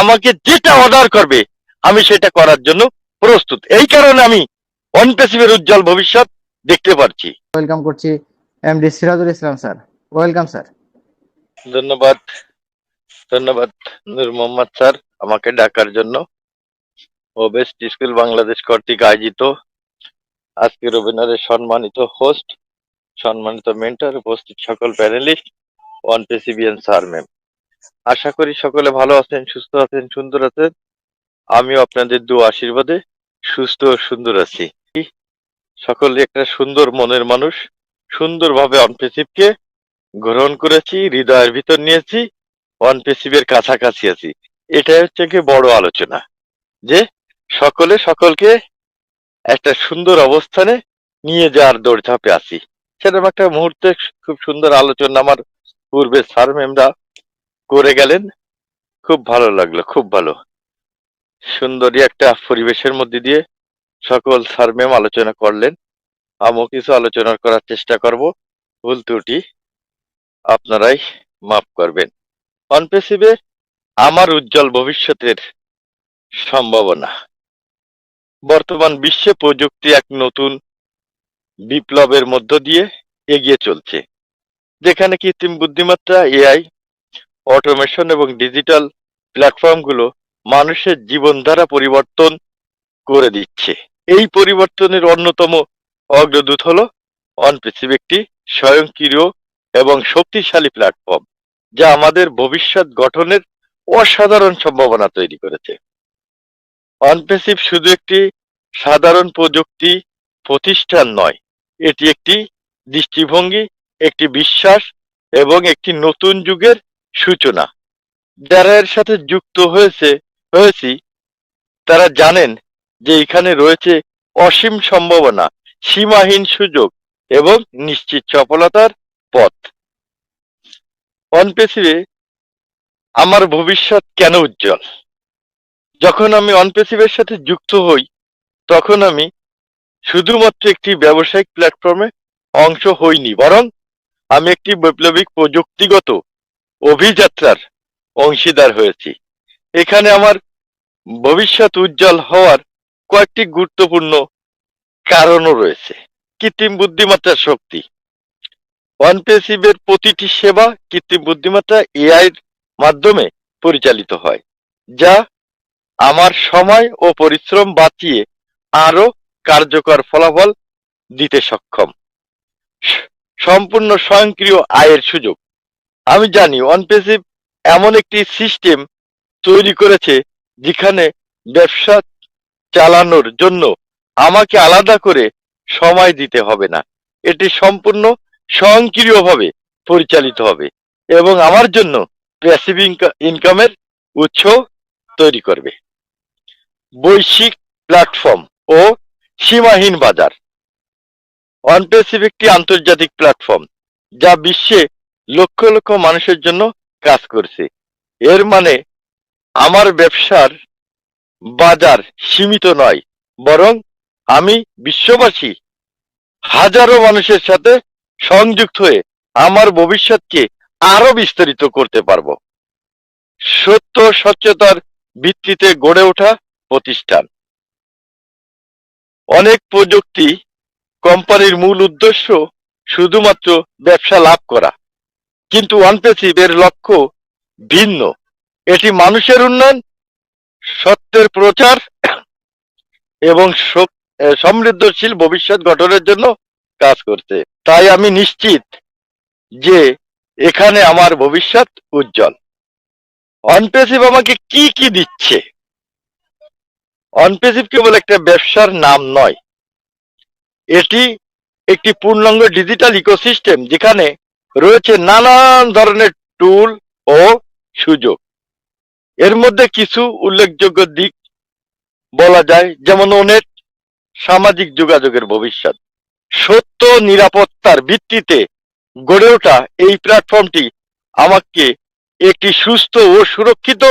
আমাকে যেটা অর্ডার করবে আমি সেটা করার জন্য প্রস্তুত। এই কারণে আমি অনপেসিভের উজ্জ্বল ভবিষ্যৎ দেখতে পারছি। ওয়েলকাম করছি MD Sirajul Islam sir. Welcome sir. ধন্যবাদ। ধন্যবাদ নূর মোহাম্মদ স্যার আমাকে ডাকার জন্য। ও বেস্ট স্কুল বাংলাদেশ কর্তৃক আয়োজিত। আজকের ওয়েবিনারের সম্মানিত হোস্ট সম্মানিত মেন্টর উপস্থিত সকল প্যানেলিস্ট ওয়ান পেসিবিএন স্যার ম্যাম আশা করি সকলে ভালো আছেন, সুস্থ আছেন, সুন্দর আছেন। আমিও আপনাদের দু আশীর্বাদে সুস্থ ও সুন্দর আছি। সকলে একটা সুন্দর মনের মানুষ, সুন্দরভাবে অনপেসিভকে গ্রহণ করেছি, হৃদয়ের ভিতর নিয়েছি ওয়ান পেসিভের কাছাকাছি আছি। এটাই হচ্ছে কি বড় আলোচনা, যে সকলে সকলকে একটা সুন্দর অবস্থানে নিয়ে যাওয়ার দৌড়ঝাঁপে আছি। সেরকম একটা মুহূর্তে খুব সুন্দর আলোচনা আমার পূর্বে স্যার ম্যামরা করে গেলেন। খুব ভালো লাগল, খুব ভালো। সুন্দরী একটা পরিবেশের মধ্যে দিয়ে সকল স্যার, ম্যাম আলোচনা করলেন। আমিও কিছু আলোচনা করার চেষ্টা করব, ভুল ত্রুটি আপনারাই মাফ করবেন। অনপেসিভে আমার উজ্জ্বল ভবিষ্যতের সম্ভাবনা। বর্তমান বিশ্বে প্রযুক্তি এক নতুন বিপ্লবের মধ্য দিয়ে এগিয়ে চলছে। যেখানে কৃত্রিম বুদ্ধিমত্তা, এআই অটোমেশন এবং ডিজিটাল প্ল্যাটফর্মগুলো মানুষের জীবনধারা পরিবর্তন করে দিচ্ছে। এই পরিবর্তনের অন্যতম অগ্রদূত হল অনপেসিভ একটি স্বয়ংক্রিয় এবং শক্তিশালী প্ল্যাটফর্ম, যা আমাদের ভবিষ্যৎ গঠনের অসাধারণ সম্ভাবনা তৈরি করেছে। অনপেসিভ শুধু একটি সাধারণ প্রযুক্তি প্রতিষ্ঠান নয়, এটি একটি দৃষ্টিভঙ্গি, একটি বিশ্বাস এবং একটি নতুন যুগের সূচনা। যারা এর সাথে যুক্ত হয়েছে, হয়েছি, তারা জানেন যে এখানে রয়েছে অসীম সম্ভাবনা, সীমাহীন সুযোগ এবং নিশ্চিত সফলতার পথ। অনপেসিভে আমার ভবিষ্যৎ কেন উজ্জ্বল? যখন আমি অনপেসিভের সাথে যুক্ত হই, তখন আমি শুধুমাত্র একটি ব্যবসায়িক প্ল্যাটফর্মে অংশ হইনি, বরং আমি একটি বৈপ্লবিক প্রযুক্তিগত অভিযাত্রার অংশীদার হয়েছি। এখানে আমার ভবিষ্যৎ উজ্জ্বল হওয়ার কয়েকটি গুরুত্বপূর্ণ কারণও রয়েছে। কৃত্রিম বুদ্ধিমত্তার শক্তি। ওয়ানপেসিভের প্রতিটি সেবা কৃত্রিম বুদ্ধিমত্তা এআই মাধ্যমে পরিচালিত হয়, যা আমার সময় ও পরিশ্রম বাঁচিয়ে আরও কার্যকর ফলাফল দিতে সক্ষম। সম্পূর্ণ স্বয়ংক্রিয় আয়ের সুযোগ। আমি জানি অনপেসিভ এমন একটি সিস্টেম তৈরি করেছে যেখানে ব্যবসা চালানোর জন্য আমাকে আলাদা করে সময় দিতে হবে না। এটি সম্পূর্ণ স্বয়ংক্রিয়ভাবে পরিচালিত হবে এবং আমার জন্য প্যাসিভ ইনকামের উৎস তৈরি করবে। বৈশ্বিক প্ল্যাটফর্ম ও সীমাহীন বাজার। অনপেসিভ একটি আন্তর্জাতিক প্ল্যাটফর্ম যা বিশ্বে লক্ষ লক্ষ মানুষের জন্য কাজ করছে। এর মানে আমার ব্যবসার বাজার সীমিত নয়, বরং আমি বিশ্ববাসী। হাজারো মানুষের সাথে সংযুক্ত হয়ে আমার ভবিষ্যৎকে আরও বিস্তারিত করতে পারব। সত্য, স্বচ্ছতার ভিত্তিতে গড়ে ওঠা প্রতিষ্ঠান। অনেক প্রযুক্তি কোম্পানির মূল উদ্দেশ্য শুধুমাত্র ব্যবসা লাভ করা। কিন্তু অনপেসিভ এর লক্ষ্য ভিন্ন। এটি মানুষের উন্নয়ন, সত্যের প্রচার এবং সমৃদ্ধশীল ভবিষ্যৎ গঠনের জন্য কাজ করছে। তাই আমি নিশ্চিত যে এখানে আমার ভবিষ্যৎ উজ্জ্বল। অনপেসিভ আমাকে কি কি দিচ্ছে? অনপেসিভ কেবল একটা ব্যবসার নাম নয়। এটি একটি পূর্ণাঙ্গ ডিজিটাল ইকোসিস্টেম যেখানে রয়েছে নানান ধরনের টুল ও সুযোগ। এর মধ্যে কিছু উল্লেখযোগ্য দিক বলা যায়, যেমন অনেক সামাজিক যোগাযোগের ভবিষ্যৎ। সত্য নিরাপত্তার ভিত্তিতে গড়ে ওঠা এই প্ল্যাটফর্মটি আমাকে একটি সুস্থ ও সুরক্ষিত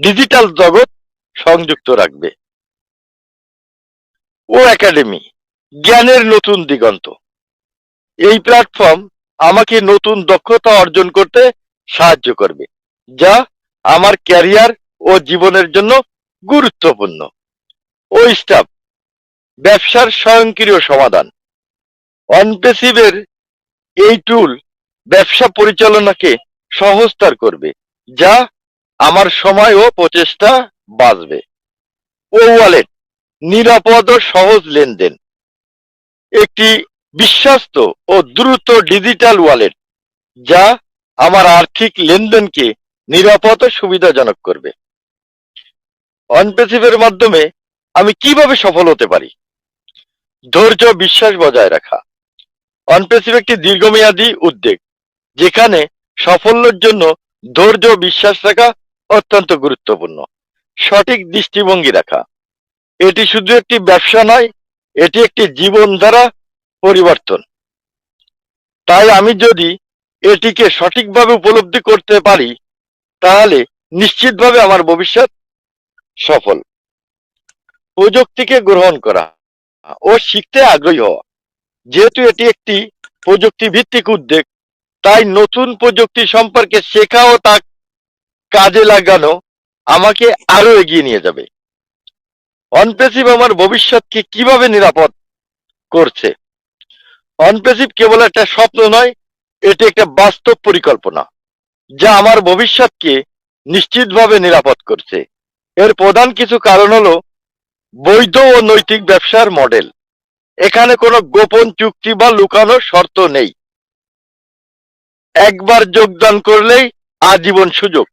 ডিজিটাল জগৎ সংযুক্ত রাখবে। ও একাডেমি জ্ঞানের নতুন দিগন্ত। এই প্ল্যাটফর্ম আমাকে নতুন দক্ষতা অর্জন করতে সাহায্য করবে, যা আমার ক্যারিয়ার ও জীবনের জন্য গুরুত্বপূর্ণ। ও স্টাফ, ব্যবসার স্বয়ংক্রিয় সমাধান। অনপেসিভের এই টুল ব্যবসা পরিচালনাকে সহজতর করবে, যা আমার সময় ও প্রচেষ্টা বাঁচবে। ও ওয়ালেট, নিরাপদ ও সহজ লেনদেন। একটি বিশ্বস্ত ও দ্রুত ডিজিটাল ওয়ালেট যা আমার আর্থিক লেনদেনকে নিরাপদ ও সুবিধাজনক করবে। অনপেসিভের মাধ্যমে আমি কীভাবে সফল হতে পারি? ধৈর্য বিশ্বাস বজায় রাখা। অনপেসিভ একটি দীর্ঘমেয়াদী উদ্যোগ, যেখানে সাফল্যের জন্য ধৈর্য বিশ্বাস রাখা অত্যন্ত গুরুত্বপূর্ণ। সঠিক দৃষ্টিভঙ্গি রাখা। এটি শুধু একটি ব্যবসা নয়, এটি একটি জীবনধারা পরিবর্তন। তাই আমি যদি এটিকে সঠিকভাবে উপলব্ধি করতে পারি, তাহলে নিশ্চিতভাবে আমার ভবিষ্যৎ সফল। প্রযুক্তিকে গ্রহণ করা ও শিখতে আগ্রহী হওয়া। যেহেতু এটি একটি প্রযুক্তি ভিত্তিক উদ্যোগ, তাই নতুন প্রযুক্তি সম্পর্কে শেখা ও তা কাজে লাগানো আমাকে আরও এগিয়ে নিয়ে যাবে। অনপেসিভ আমার ভবিষ্যৎকে কীভাবে নিরাপদ করছে অনপেসিভ কেবল একটা স্বপ্ন নয়, এটি একটা বাস্তব পরিকল্পনা, যা আমার ভবিষ্যৎকে নিশ্চিতভাবে নিরাপদ করছে। এর প্রধান কিছু কারণ হলো বৈধ ও নৈতিক ব্যবসার মডেল। এখানে কোনো গোপন চুক্তি বা লুকানো শর্ত নেই। একবার যোগদান করলেই আজীবন সুযোগ।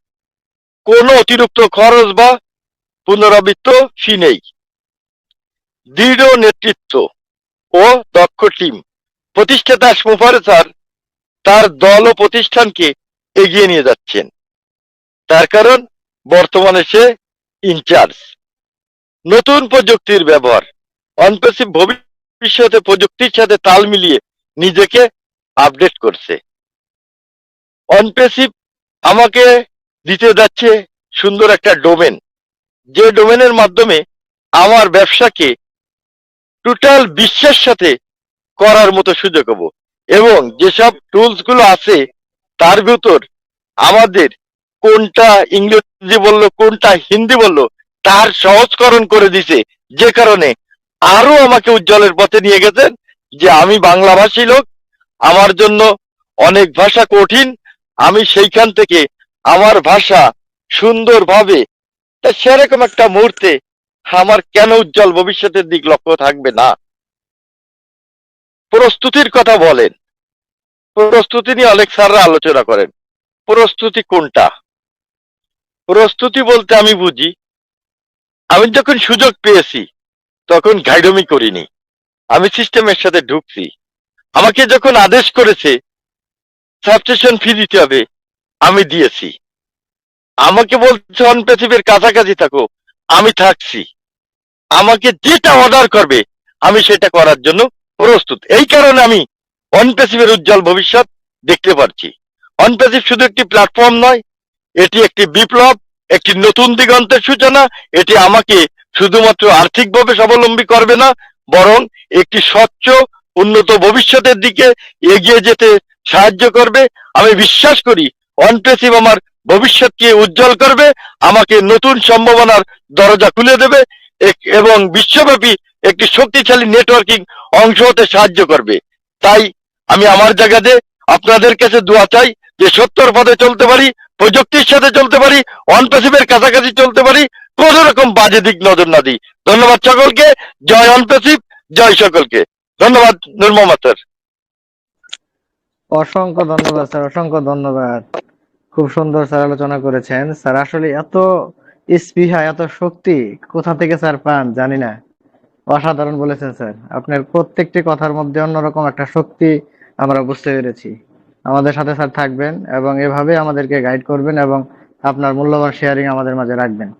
কোনো অতিরিক্ত খরচ বা পুনরাবৃত্ত ফি নেই। দৃঢ় নেতৃত্ব ও দক্ষ টিম প্রতিষ্ঠাতা স্যার তার দল ও প্রতিষ্ঠানকে এগিয়ে নিয়ে যাচ্ছেন। তার কারণ, বর্তমানে সে ইনচার্জ। নতুন প্রযুক্তির ব্যবহার। অনপেসিভ ভবিষ্যতে প্রযুক্তির সাথে তাল মিলিয়ে নিজেকে আপডেট করছে। অনপেসিভ আমাকে দিতে যাচ্ছে সুন্দর একটা ডোমেন। যে ডোমেনের মাধ্যমে আমার ব্যবসাকে টোটাল বিশ্বের সাথে করার মতো সুযোগ হব এবং যেসব টুলসগুলো আছে, তার ভিতর আমাদের কোনটা ইংরেজি বলল, কোনটা হিন্দি বলল, তার সহজকরণ করে দিছে। যে কারণে আরও আমাকে উজ্জ্বলের পথে নিয়ে গেছেন যে আমি বাংলাভাষী লোক, আমার জন্য অনেক ভাষা কঠিন, আমি সেইখান থেকে আমার ভাষা সুন্দরভাবে সেরকম একটা মুহূর্তে আমার কেন উজ্জ্বল ভবিষ্যতের দিক লক্ষ্য থাকবে না? প্রস্তুতির কথা বলেন। প্রস্তুতি নিয়ে অনেক স্যাররা আলোচনা করেন। প্রস্তুতি কোনটা? প্রস্তুতি বলতে আমি বুঝি, আমি যখন সুযোগ পেয়েছি, তখন ঘাইডমি করিনি। আমি সিস্টেমের সাথে ঢুকছি। আমাকে যখন আদেশ করেছে, সাবস্টেশন ফি দিতে হবে, আমি দিয়েছি। আমাকে বলছে অনপেসিভের কাছাকাছি থাকো, আমি থাকছি। আমাকে যেটা অর্ডার করবে, আমি সেটা করার জন্য প্রস্তুত। এই কারণে আমি অনপেসিভের উজ্জ্বল ভবিষ্যৎ দেখতে পারছি। অনপেসিভ শুধু একটি প্ল্যাটফর্ম নয়, এটি একটি বিপ্লব, একটি নতুন দিগন্তের সূচনা, এটি আমাকে শুধুমাত্র আর্থিকভাবে স্বাবলম্বী করবে না, বরং একটি স্বচ্ছ, উন্নত ভবিষ্যতের দিকে এগিয়ে যেতে সাহায্য করবে। আমি বিশ্বাস করি অনপেসিভ আমার ভবিষ্যৎকে উজ্জ্বল করবে, আমাকে নতুন সম্ভাবনার দরজা খুলে দেবে এবং বিশ্বব্যাপী একটি শক্তিশালী নেটওয়ার্কিং অংশ হতে সাহায্য করবে। তাই আমি আমার জায়গাতে আপনাদের কাছে দোয়া চাই যে সত্যর পথে চলতে পারি, প্রযুক্তির সাথে চলতে পারি অনপেসিভের কাছাকাছি চলতে পারি, কোন রকম বাজে দিক নজর না দিই। ধন্যবাদ সকলকে। জয় অনপেসিভ জয় সকলকে। ধন্যবাদ নূর মোহাম্মদ স্যার অসংখ্য ধন্যবাদ, স্যার। অসংখ্য ধন্যবাদ। খুব সুন্দর স্যার আলোচনা করেছেন। স্যার, আসলে এত স্পৃহা, এত শক্তি কোথা থেকে স্যার পান জানি না। অসাধারণ বলেছেন, স্যার। আপনার প্রত্যেকটি কথার মধ্যে অন্যরকম একটা শক্তি আমরা বুঝতে পেরেছি। আমাদের সাথে, স্যার, থাকবেন এবং এভাবে আমাদেরকে গাইড করবেন এবং আপনার মূল্যবান শেয়ারিং আমাদের মাঝে রাখবেন।